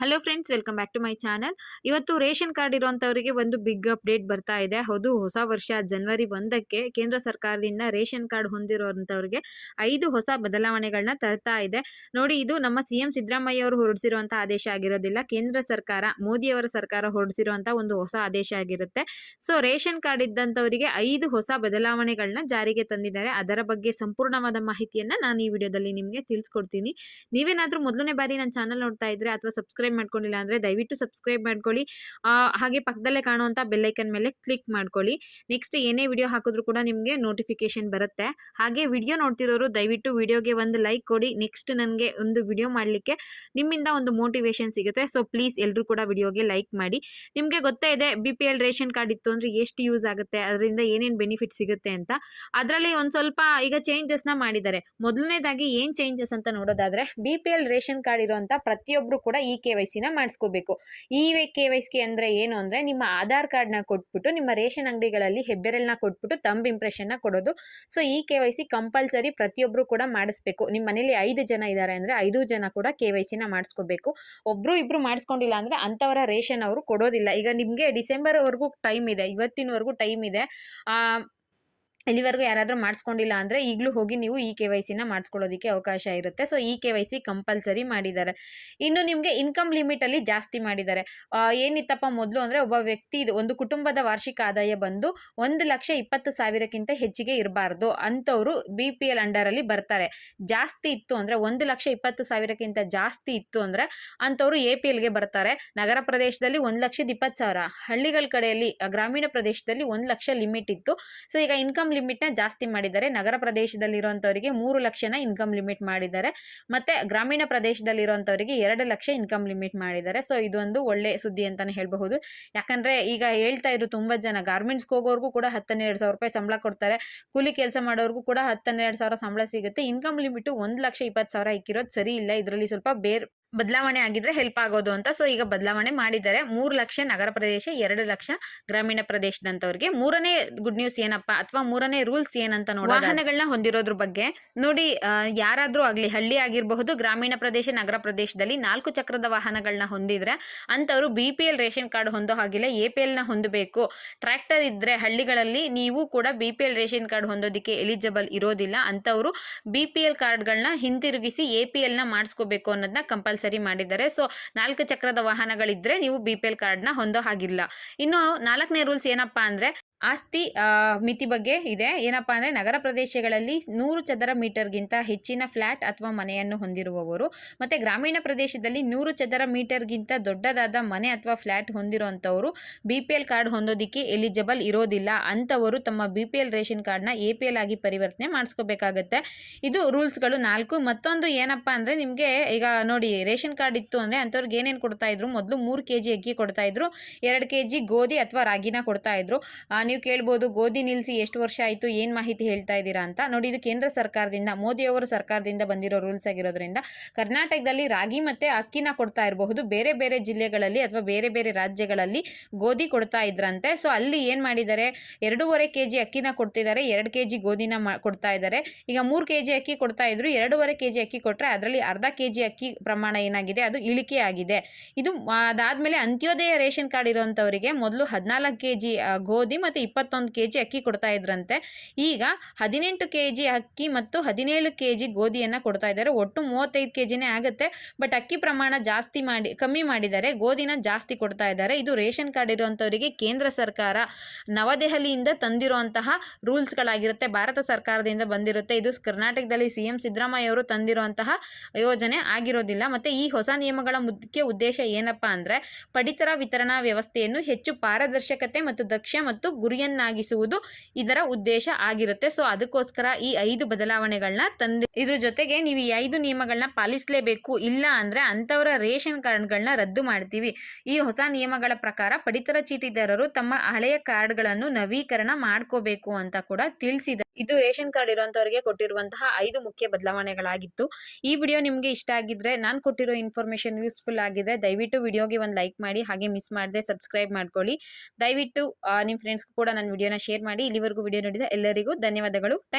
Hello friends welcome back to my channel ಇವತ್ತು ration card ಇರುವಂಥವರಿಗೆ ಒಂದು ಬಿಗ್ ಅಪ್ಡೇಟ್ ಬರ್ತಾ ಇದೆ. ಹೌದು, ಹೊಸ ವರ್ಷ ಜನವರಿ ಒಂದಕ್ಕೆ ಕೇಂದ್ರ ಸರ್ಕಾರದಿಂದ ರೇಷನ್ ಕಾರ್ಡ್ ಹೊಂದಿರುವಂಥವ್ರಿಗೆ ಐದು ಹೊಸ ಬದಲಾವಣೆಗಳನ್ನ ತರ್ತಾ ಇದೆ. ನೋಡಿ, ಇದು ನಮ್ಮ ಸಿ ಎಂ ಸಿದ್ದರಾಮಯ್ಯ ಅವರು ಹೊರಡಿಸಿರುವಂಥ ಆದೇಶ ಆಗಿರೋದಿಲ್ಲ. ಕೇಂದ್ರ ಸರ್ಕಾರ ಮೋದಿಯವರ ಸರ್ಕಾರ ಹೊರಡಿಸಿರುವಂಥ ಒಂದು ಹೊಸ ಆದೇಶ ಆಗಿರುತ್ತೆ. ಸೊ ರೇಷನ್ ಕಾರ್ಡ್ ಇದ್ದಂಥವರಿಗೆ ಐದು ಹೊಸ ಬದಲಾವಣೆಗಳನ್ನ ಜಾರಿಗೆ ತಂದಿದ್ದಾರೆ. ಅದರ ಬಗ್ಗೆ ಸಂಪೂರ್ಣವಾದ ಮಾಹಿತಿಯನ್ನು ನಾನು ಈ ವಿಡಿಯೋದಲ್ಲಿ ನಿಮಗೆ ತಿಳಿಸ್ಕೊಡ್ತೀನಿ. ನೀವೇನಾದರೂ ಮೊದಲನೇ ಬಾರಿ ನನ್ನ ಚಾನಲ್ ನೋಡ್ತಾ ಇದ್ರೆ ಅಥವಾ ಸಬ್ಸ್ಕ್ರೈಬ್ ಮಾಡ್ಕೊಂಡಿಲ್ಲ ಅಂದರೆ ದಯವಿಟ್ಟು ಸಬ್ಸ್ಕ್ರೈಬ್ ಮಾಡ್ಕೊಳ್ಳಿ. ಹಾಗೆ ಪಕ್ಕದಲ್ಲೇ ಕಾಣುವಂಥ ಬೆಲ್ಲೈಕನ್ ಮೇಲೆ ಕ್ಲಿಕ್ ಮಾಡ್ಕೊಳ್ಳಿ. ನೆಕ್ಸ್ಟ್ ಏನೇ ವಿಡಿಯೋ ಹಾಕಿದ್ರು ಕೂಡ ನಿಮಗೆ ನೋಟಿಫಿಕೇಶನ್ ಬರುತ್ತೆ. ಹಾಗೆ ವಿಡಿಯೋ ನೋಡ್ತಿರೋರು ದಯವಿಟ್ಟು ವಿಡಿಯೋಗೆ ಒಂದು ಲೈಕ್ ಕೊಡಿ. ನೆಕ್ಸ್ಟ್ ನನಗೆ ಒಂದು ವಿಡಿಯೋ ಮಾಡಲಿಕ್ಕೆ ನಿಮ್ಮಿಂದ ಒಂದು ಮೋಟಿವೇಶನ್ ಸಿಗುತ್ತೆ. ಸೊ ಪ್ಲೀಸ್ ಎಲ್ಲರೂ ಕೂಡ ವಿಡಿಯೋಗೆ ಲೈಕ್ ಮಾಡಿ. ನಿಮಗೆ ಗೊತ್ತೇ ಇದೆ B P L ration card ಇತ್ತು ಅಂದರೆ ಎಷ್ಟು ಯೂಸ್ ಆಗುತ್ತೆ, ಅದರಿಂದ ಏನೇನು ಬೆನಿಫಿಟ್ ಸಿಗುತ್ತೆ ಅಂತ. ಅದರಲ್ಲಿ ಒಂದು ಸ್ವಲ್ಪ ಈಗ ಚೇಂಜಸ್ನ ಮಾಡಿದ್ದಾರೆ. ಮೊದಲನೇದಾಗಿ ಏನು ಚೇಂಜಸ್ ಅಂತ ನೋಡೋದಾದರೆ B P L ration card ಇರುವಂಥ ಪ್ರತಿಯೊಬ್ಬರು ಕೂಡ ಈ ಕೆ ವೈ ಸಿನ ಮಾಡಿಸ್ಕೋಬೇಕು. ಈ ಕೆ ವೈ ಸಿ ಅಂದರೆ ಏನು ಅಂದರೆ ನಿಮ್ಮ ಆಧಾರ್ ಕಾರ್ಡ್ನ ಕೊಟ್ಬಿಟ್ಟು ನಿಮ್ಮ ರೇಷನ್ ಅಂಗಡಿಗಳಲ್ಲಿ ಹೆಬ್ಬೆರಳನ್ನ ಕೊಟ್ಬಿಟ್ಟು ತಂಬ್ ಇಂಪ್ರೆಷನ್ನ ಕೊಡೋದು. ಸೊ ಈ ಕೆ ವೈ ಸಿ ಕಂಪಲ್ಸರಿ ಪ್ರತಿಯೊಬ್ಬರು ಕೂಡ ಮಾಡಿಸ್ಬೇಕು. ನಿಮ್ಮ ಮನೇಲಿ ಐದು ಜನ ಇದ್ದಾರೆ ಅಂದರೆ ಐದು ಜನ ಕೂಡ ಕೆ ವೈ ಸಿನ ಮಾಡಿಸ್ಕೋಬೇಕು. ಒಬ್ಬರು ಇಬ್ಬರು ಮಾಡಿಸ್ಕೊಂಡಿಲ್ಲ ಅಂದರೆ ಅಂಥವರ ರೇಷನ್ ಅವರು ಕೊಡೋದಿಲ್ಲ. ಈಗ ನಿಮಗೆ ಡಿಸೆಂಬರ್ವರೆಗೂ ಟೈಮ್ ಇದೆ ಇವತ್ತಿನವರೆಗೂ ಟೈಮ್ ಇದೆ. ಆ, ಇಲ್ಲಿವರೆಗೂ ಯಾರಾದರೂ ಮಾಡಿಸ್ಕೊಂಡಿಲ್ಲ ಅಂದರೆ ಈಗಲೂ ಹೋಗಿ ನೀವು ಈ ಕೆ ವೈ ಸಿನ ಮಾಡಿಸ್ಕೊಳ್ಳೋದಕ್ಕೆ ಅವಕಾಶ ಇರುತ್ತೆ. ಸೊ ಈ ಕೆ ವೈ ಸಿ ಕಂಪಲ್ಸರಿ ಮಾಡಿದ್ದಾರೆ. ಇನ್ನು ನಿಮಗೆ ಇನ್ಕಮ್ ಲಿಮಿಟಲ್ಲಿ ಜಾಸ್ತಿ ಮಾಡಿದ್ದಾರೆ. ಏನಿತ್ತಪ್ಪ ಮೊದಲು ಅಂದರೆ ಒಬ್ಬ ವ್ಯಕ್ತಿ ಒಂದು ಕುಟುಂಬದ ವಾರ್ಷಿಕ ಆದಾಯ ಬಂದು ಒಂದು ಲಕ್ಷ ಇಪ್ಪತ್ತು ಸಾವಿರಕ್ಕಿಂತ ಹೆಚ್ಚಿಗೆ ಇರಬಾರ್ದು ಅಂಥವರು ಬಿ ಪಿ ಎಲ್ ಅಂಡರಲ್ಲಿ ಬರ್ತಾರೆ. ಜಾಸ್ತಿ ಇತ್ತು ಅಂದರೆ ಒಂದು ಲಕ್ಷ ಇಪ್ಪತ್ತು ಸಾವಿರಕ್ಕಿಂತ ಜಾಸ್ತಿ ಇತ್ತು ಅಂದರೆ ಅಂಥವರು ಎ ಪಿ ಎಲ್ಗೆ ಬರ್ತಾರೆ. ನಗರ ಪ್ರದೇಶದಲ್ಲಿ ಒಂದು ಲಕ್ಷದ ಇಪ್ಪತ್ತು ಸಾವಿರ. ಹಳ್ಳಿಗಳ ಕಡೆಯಲ್ಲಿ, ಗ್ರಾಮೀಣ ಪ್ರದೇಶದಲ್ಲಿ ಒಂದು ಲಕ್ಷ ಲಿಮಿಟ್ ಇತ್ತು. ಸೊ ಈಗ ಇನ್ಕಮ್ ಲಿಮಿಟ್ನ ಜಾಸ್ತಿ ಮಾಡಿದ್ದಾರೆ. ನಗರ ಪ್ರದೇಶದಲ್ಲಿರುವಂಥವರಿಗೆ ಮೂರು ಲಕ್ಷನ ಇನ್ಕಮ್ ಲಿಮಿಟ್ ಮಾಡಿದ್ದಾರೆ. ಮತ್ತು ಗ್ರಾಮೀಣ ಪ್ರದೇಶದಲ್ಲಿರುವಂಥವರಿಗೆ ಎರಡು ಲಕ್ಷ ಇನ್ಕಮ್ ಲಿಮಿಟ್ ಮಾಡಿದ್ದಾರೆ. ಸೊ ಇದೊಂದು ಒಳ್ಳೆ ಸುದ್ದಿ ಅಂತಲೇ ಹೇಳಬಹುದು. ಯಾಕಂದರೆ ಈಗ ಹೇಳ್ತಾ ಇದ್ರು ತುಂಬ ಜನ. ಗಾರ್ಮೆಂಟ್ಸ್ಗೆ ಹೋಗೋರ್ಗೂ ಕೂಡ ಹತ್ತನ್ನೆರಡು ಸಾವಿರ ರೂಪಾಯಿ ಸಂಬಳ ಕೊಡ್ತಾರೆ. ಕೂಲಿ ಕೆಲಸ ಮಾಡೋರ್ಗೂ ಕೂಡ ಹತ್ತನ್ನೆರಡು ಸಾವಿರ ಸಂಬಳ ಸಿಗುತ್ತೆ. ಇನ್ಕಮ್ ಲಿಮಿಟು ಒಂದು ಲಕ್ಷ ಇಪ್ಪತ್ತು ಸಾವಿರ ಇಕ್ಕಿರೋದು ಸರಿ ಇಲ್ಲ. ಇದರಲ್ಲಿ ಸ್ವಲ್ಪ ಬೇರೆ ಬದಲಾವಣೆ ಆಗಿದ್ರೆ ಹೆಲ್ಪ್ ಆಗೋದು ಅಂತ. ಸೊ ಈಗ ಬದಲಾವಣೆ ಮಾಡಿದ್ದಾರೆ. ಮೂರು ಲಕ್ಷ ನಗರ ಪ್ರದೇಶ, ಎರಡು ಲಕ್ಷ ಗ್ರಾಮೀಣ ಪ್ರದೇಶದಂತವ್ರಿಗೆ. ಮೂರನೇ ಗುಡ್ ನ್ಯೂಸ್ ಏನಪ್ಪಾ ಅಥವಾ ಮೂರನೇ ರೂಲ್ಸ್ ಏನಂತ ನೋಡಿ ವಾಹನಗಳನ್ನ ಹೊಂದಿರೋದ್ರ ಬಗ್ಗೆ. ನೋಡಿ ಯಾರಾದ್ರೂ ಆಗ್ಲಿ, ಹಳ್ಳಿ ಆಗಿರಬಹುದು, ಗ್ರಾಮೀಣ ಪ್ರದೇಶ, ನಗರ ಪ್ರದೇಶದಲ್ಲಿ ನಾಲ್ಕು ಚಕ್ರದ ವಾಹನಗಳನ್ನ ಹೊಂದಿದ್ರೆ ಅಂತವರು B P L ration card ಹೊಂದೋ ಹಾಗಿಲ್ಲ ಎ ಪಿ ಎಲ್ನ ಹೊಂದಬೇಕು. ಟ್ರ್ಯಾಕ್ಟರ್ ಇದ್ರೆ ಹಳ್ಳಿಗಳಲ್ಲಿ ನೀವು ಕೂಡ B P L ration card ಹೊಂದೋದಕ್ಕೆ eligible ಇರೋದಿಲ್ಲ. ಅಂತವ್ರು ಬಿ ಪಿ ಎಲ್ ಕಾರ್ಡ್ಗಳನ್ನ ಹಿಂತಿರುಗಿಸಿ ಎ ಪಿ ಎಲ್ನ ಮಾಡಿಸ್ಕೋಬೇಕು ಅನ್ನೋದನ್ನ ಕಂಪಲ್ಸರಿ ಮಾಡಿದ್ದಾರೆ. ಸೊ ನಾಲ್ಕು ಚಕ್ರದ ವಾಹನಗಳಿದ್ರೆ ನೀವು ಬಿ ಪಿ ಎಲ್ ಕಾರ್ಡ್ನ ಹೊಂದೋ ಹಾಗಿಲ್ಲ. ಇನ್ನು ನಾಲ್ಕನೇ ರೂಲ್ಸ್ ಏನಪ್ಪಾ ಅಂದರೆ ಆಸ್ತಿ ಮಿತಿ ಬಗ್ಗೆ ಇದೆ. ಏನಪ್ಪಾ ಅಂದರೆ ನಗರ ಪ್ರದೇಶಗಳಲ್ಲಿ ನೂರು ಚದರ ಮೀಟರ್ಗಿಂತ ಹೆಚ್ಚಿನ ಫ್ಲ್ಯಾಟ್ ಅಥವಾ ಮನೆಯನ್ನು ಹೊಂದಿರುವವರು. ಮತ್ತು ಗ್ರಾಮೀಣ ಪ್ರದೇಶದಲ್ಲಿ ನೂರು ಚದರ ಮೀಟರ್ಗಿಂತ ದೊಡ್ಡದಾದ ಮನೆ ಅಥವಾ ಫ್ಲ್ಯಾಟ್ ಹೊಂದಿರುವಂಥವರು ಬಿ ಪಿ ಎಲ್ ಕಾರ್ಡ್ ಹೊಂದೋದಕ್ಕೆ ಎಲಿಜಿಬಲ್ ಇರೋದಿಲ್ಲ. ಅಂಥವರು ತಮ್ಮ ಬಿ ಪಿ ಎಲ್ ರೇಷನ್ ಕಾರ್ಡ್ನ ಎ ಪಿ ಎಲ್ ಆಗಿ ಪರಿವರ್ತನೆ ಮಾಡಿಸ್ಕೋಬೇಕಾಗತ್ತೆ. ಇದು ರೂಲ್ಸ್ಗಳು ನಾಲ್ಕು. ಮತ್ತೊಂದು ಏನಪ್ಪ ಅಂದರೆ ನಿಮಗೆ ಈಗ ನೋಡಿ ರೇಷನ್ ಕಾರ್ಡ್ ಇತ್ತು ಅಂದರೆ ಅಂಥವ್ರಿಗೆ ಏನೇನು ಕೊಡ್ತಾ ಇದ್ರು? ಮೊದಲು ಮೂರು ಕೆ ಜಿ ಅಕ್ಕಿ ಕೊಡ್ತಾ ಇದ್ರು. ಎರಡು ಕೆ ಜಿ ಗೋಧಿ ಅಥವಾ ರಾಗಿನ ಕೊಡ್ತಾ ಇದ್ರು. ಆ, ನೀವು ಕೇಳ್ಬೋದು, ಗೋಧಿ ನಿಲ್ಲಿಸಿ ಎಷ್ಟು ವರ್ಷ ಆಯಿತು, ಏನು ಮಾಹಿತಿ ಹೇಳ್ತಾ ಇದ್ದೀರಾ ಅಂತ. ನೋಡಿ, ಇದು ಕೇಂದ್ರ ಸರ್ಕಾರದಿಂದ ಮೋದಿಯವರು ಸರ್ಕಾರದಿಂದ ಬಂದಿರೋ ರೂಲ್ಸ್ ಆಗಿರೋದ್ರಿಂದ ಕರ್ನಾಟಕದಲ್ಲಿ ರಾಗಿ ಮತ್ತು ಅಕ್ಕಿನ ಕೊಡ್ತಾ ಇರಬಹುದು. ಬೇರೆ ಬೇರೆ ಜಿಲ್ಲೆಗಳಲ್ಲಿ ಅಥವಾ ಬೇರೆ ಬೇರೆ ರಾಜ್ಯಗಳಲ್ಲಿ ಗೋಧಿ ಕೊಡ್ತಾ ಇದ್ರಂತೆ. ಸೊ ಅಲ್ಲಿ ಏನು ಮಾಡಿದ್ದಾರೆ? ಎರಡೂವರೆ ಕೆ ಜಿ ಅಕ್ಕಿನ ಕೊಡ್ತಿದ್ದಾರೆ, ಎರಡು ಕೆ ಜಿ ಗೋಧಿನ ಕೊಡ್ತಾ ಇದ್ದಾರೆ. ಈಗ ಮೂರು ಕೆ ಜಿ ಅಕ್ಕಿ ಕೊಡ್ತಾ ಇದ್ರು, ಎರಡೂವರೆ ಕೆ ಜಿ ಅಕ್ಕಿ ಕೊಟ್ಟರೆ ಅದರಲ್ಲಿ ಅರ್ಧ ಕೆ ಜಿ ಅಕ್ಕಿ ಪ್ರಮಾಣ ಏನಾಗಿದೆ? ಅದು ಇಳಿಕೆ ಆಗಿದೆ. ಇದು, ಅದಾದಮೇಲೆ ಅಂತ್ಯೋದಯ ರೇಷನ್ ಕಾರ್ಡ್ ಇರುವಂಥವರಿಗೆ ಮೊದಲು ಹದಿನಾಲ್ಕು ಕೆ ಜಿ ಗೋಧಿ ಮತ್ತು ಇಪ್ಪತ್ತೊಂದು ಕೆ ಜಿ ಅಕ್ಕಿ ಕೊಡ್ತಾ ಇದ್ರಂತೆ. ಈಗ ಹದಿನೆಂಟು ಕೆ ಜಿ ಅಕ್ಕಿ ಮತ್ತು ಹದಿನೇಳು ಕೆ ಜಿ ಗೋಧಿಯನ್ನು ಕೊಡ್ತಾ ಇದ್ದಾರೆ. ಒಟ್ಟು ಮೂವತ್ತೈದು ಕೆ ಜಿನೇ ಆಗುತ್ತೆ. ಬಟ್ ಅಕ್ಕಿ ಪ್ರಮಾಣ ಜಾಸ್ತಿ ಮಾಡಿ, ಕಮ್ಮಿ ಮಾಡಿದ್ದಾರೆ ಗೋಧಿನ ಜಾಸ್ತಿ ಕೊಡ್ತಾ ಇದ್ದಾರೆ. ಇದು ರೇಷನ್ ಕಾರ್ಡ್ ಇರುವಂಥವರಿಗೆ ಕೇಂದ್ರ ಸರ್ಕಾರ ನವದೆಹಲಿಯಿಂದ ತಂದಿರುವಂತಹ ರೂಲ್ಸ್ಗಳಾಗಿರುತ್ತೆ. ಭಾರತ ಸರ್ಕಾರದಿಂದ ಬಂದಿರುತ್ತೆ. ಇದು ಕರ್ನಾಟಕದಲ್ಲಿ ಸಿ ಎಂ ಸಿದ್ದರಾಮಯ್ಯ ಅವರು ತಂದಿರುವಂತಹ ಯೋಜನೆ ಆಗಿರೋದಿಲ್ಲ. ಮತ್ತು ಈ ಹೊಸ ನಿಯಮಗಳ ಮುಖ್ಯ ಉದ್ದೇಶ ಏನಪ್ಪಾ ಅಂದರೆ ಪಡಿತರ ವಿತರಣಾ ವ್ಯವಸ್ಥೆಯನ್ನು ಹೆಚ್ಚು ಪಾರದರ್ಶಕತೆ ಮತ್ತು ದಕ್ಷ ಮತ್ತು ಗುರಿಯನ್ನಾಗಿಸುವುದು ಇದರ ಉದ್ದೇಶ ಆಗಿರುತ್ತೆ. ಸೊ ಅದಕ್ಕೋಸ್ಕರ ಈ ಐದು ಬದಲಾವಣೆಗಳನ್ನ ತಂದೆ ಇದ್ರ ಜೊತೆಗೆ ನೀವು ಈ ಐದು ನಿಯಮಗಳನ್ನ ಪಾಲಿಸಲೇಬೇಕು. ಇಲ್ಲ ಅಂದ್ರೆ ಅಂತವರ ರೇಷನ್ ಕಾರ್ಡ್ಗಳನ್ನ ರದ್ದು ಮಾಡ್ತೀವಿ. ಈ ಹೊಸ ನಿಯಮಗಳ ಪ್ರಕಾರ ಪಡಿತರ ಚೀಟಿದಾರರು ತಮ್ಮ ಹಳೆಯ ಕಾರ್ಡ್ಗಳನ್ನು ನವೀಕರಣ ಮಾಡ್ಕೋಬೇಕು ಅಂತ ಕೂಡ ತಿಳಿಸಿದೆ ಇದು ರೇಷನ್ ಕಾರ್ಡ್ ಇರುವಂತವರಿಗೆ ಕೊಟ್ಟಿರುವಂತಹ ಐದು ಮುಖ್ಯ ಬದಲಾವಣೆಗಳಾಗಿತ್ತು. ಈ ವಿಡಿಯೋ ನಿಮಗೆ ಇಷ್ಟ ಆಗಿದ್ರೆ, ನಾನು ಕೊಟ್ಟಿರೋ ಇನ್ಫಾರ್ಮೇಷನ್ ಯೂಸ್ಫುಲ್ ಆಗಿದ್ರೆ ದಯವಿಟ್ಟು ವಿಡಿಯೋಗೆ ಒಂದು ಲೈಕ್ ಮಾಡಿ, ಹಾಗೆ ಮಿಸ್ ಮಾಡದೆ ಸಬ್ಸ್ಕ್ರೈಬ್ ಮಾಡ್ಕೊಳ್ಳಿ. ದಯವಿಟ್ಟು ನಿಮ್ಮ ಫ್ರೆಂಡ್ಸ್ಗೂ ಕೂಡ ನನ್ನ ವಿಡಿಯೋನ ಶೇರ್ ಮಾಡಿ. ಇಲ್ಲಿವರೆಗೂ ವಿಡಿಯೋ ನೋಡಿದ ಎಲ್ಲರಿಗೂ ಧನ್ಯವಾದಗಳು. ಥ್ಯಾಂಕ್